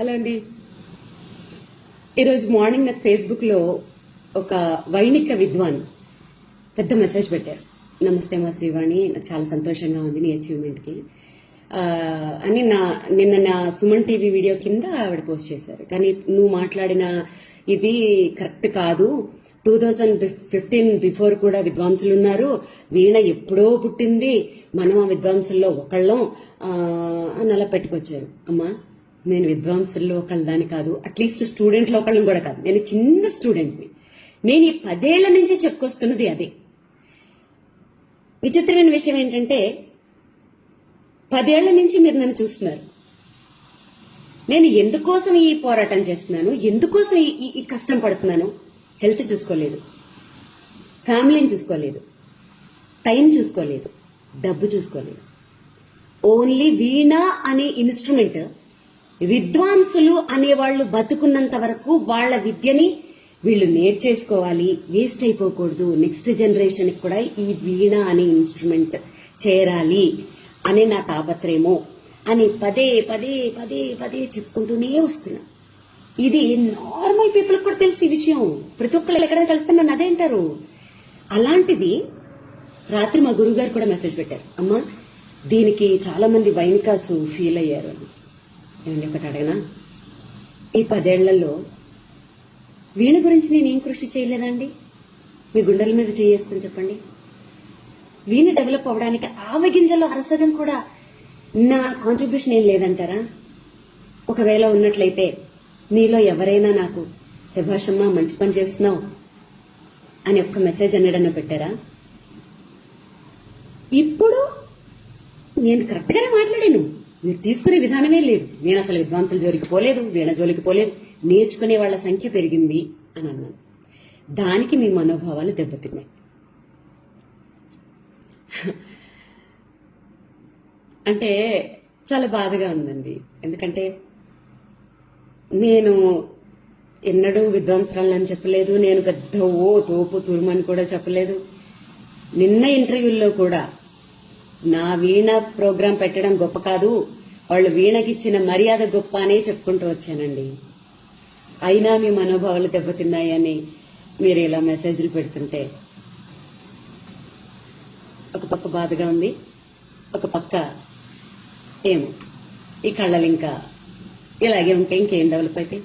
Hello అండి. ఈరోజు morning నాకు ఫేస్బుక్లో ఒక వైణిక విద్వాన్ పెద్ద మెసేజ్ పెట్టారు. నమస్తే మా శ్రీవాణి నాకు చాలా సంతోషంగా ఉంది నీ అచీవ్మెంట్కి. అని నా నిన్న నా సుమన్ టీవీ వీడియో కింద ఆవిడ పోస్ట్ చేశారు. కానీ నువ్వు మాట్లాడిన ఇది కరెక్ట్ కాదు. టూ థౌజండ్ ఫిఫ్టీన్ బిఫోర్ కూడా విద్వాంసులు ఉన్నారు. వీణ ఎప్పుడో పుట్టింది. మనం ఆ విద్వాంసుల్లో ఒకళ్ళం. అని అలా పెట్టుకొచ్చారు. అమ్మా నేను విద్వాంసుల్లో ఒకళ్ళని కాదు అట్లీస్ట్ స్టూడెంట్లో ఒకళ్ళని కూడా కాదు. నేను చిన్న స్టూడెంట్ని నేను ఈ పదేళ్ళ నుంచి చెప్పుకొస్తున్నది అదే. విచిత్రమైన విషయం ఏంటంటే పదేళ్ళ నుంచి మీరు నన్ను చూస్తున్నారు. నేను ఎందుకోసం ఈ పోరాటం చేస్తున్నాను? ఎందుకోసం ఈ- ఈ కష్టం పడుతున్నాను? హెల్త్ చూసుకోలేదు. ఫ్యామిలీని చూసుకోలేదు. టైం చూసుకోలేదు. డబ్బు చూసుకోలేదు. ఓన్లీ వీణ అనే ఇన్స్ట్రుమెంట్ విద్వాంసులు అనేవాళ్ళు బతుకున్నంత వరకు వాళ్ళ విద్యని వీళ్ళు నేర్చేసుకోవాలి. వేస్ట్ అయిపోకూడదు. నెక్స్ట్ జనరేషన్ కూడా ఈ వీణ అనే ఇన్స్ట్రుమెంట్ చేరాలి అనే నా తాపత్రయము అని పదే పదే పదే పదే చెప్పుకుంటూనే వస్తున్నా. ఇది నార్మల్ పీపుల్ కూడా తెలిసి ఈ విషయం. ప్రతి ఒక్కళ్ళు ఎక్కడ కలిస్తే నన్ను అదే అంటారు. అలాంటిది రాత్రి మా గురువు గారు కూడా మెసేజ్ పెట్టారు. అమ్మా దీనికి చాలా మంది వైనికాసు ఫీల్ అయ్యారు. అని ఏమండి ఒకటి అడగనా? ఈ పదేళ్ళలో వీణ గురించి నేను ఏం కృషి చేయలేదండి? మీ గుండెల మీద చేయేస్తాను చెప్పండి. వీణ డెవలప్ అవ్వడానికి ఆవగింజలో అరసగం కూడా నా కాంట్రిబ్యూషన్ ఏం లేదంటారా? ఒకవేళ ఉన్నట్లయితే మీలో ఎవరైనా నాకు శభాషమ్మా మంచి పని చేస్తున్నావు అని ఒక్క మెసేజ్ అన్నడన్న పెట్టారా? ఇప్పుడు నేను కరెక్ట్గానే మాట్లాడాను. మీరు తీసుకునే విధానమే లేదు. నేను అసలు విద్వాంసుల జోలికి పోలేదు వీణ జోలికి పోలేదు. నేర్చుకునే వాళ్ళ సంఖ్య పెరిగింది అని అన్నాను. దానికి మీ మనోభావాలు దెబ్బతిన్నాయి. అంటే చాలా బాధగా ఉందండి. ఎందుకంటే నేను ఎన్నడూ విద్వాంసరాలని చెప్పలేదు. నేను పెద్ద ఓ తోపు తురుమని కూడా చెప్పలేదు. నిన్న ఇంటర్వ్యూల్లో కూడా నా వీణ ప్రోగ్రాం పెట్టడం గొప్ప కాదు. వాళ్ళు వీణకిచ్చిన మర్యాద గొప్ప అనే చెప్పుకుంటూ వచ్చానండి. అయినా మీ మనోభావాలు దెబ్బతిన్నాయని మీరు ఇలా మెసేజ్లు పెడుతుంటే. ఒక పక్క బాధగా ఉంది. ఒక పక్క ఏమో. ఈ కళ్ళలు ఇంకా ఇలాగే ఉంటే ఇంకేం డెవలప్ అయితే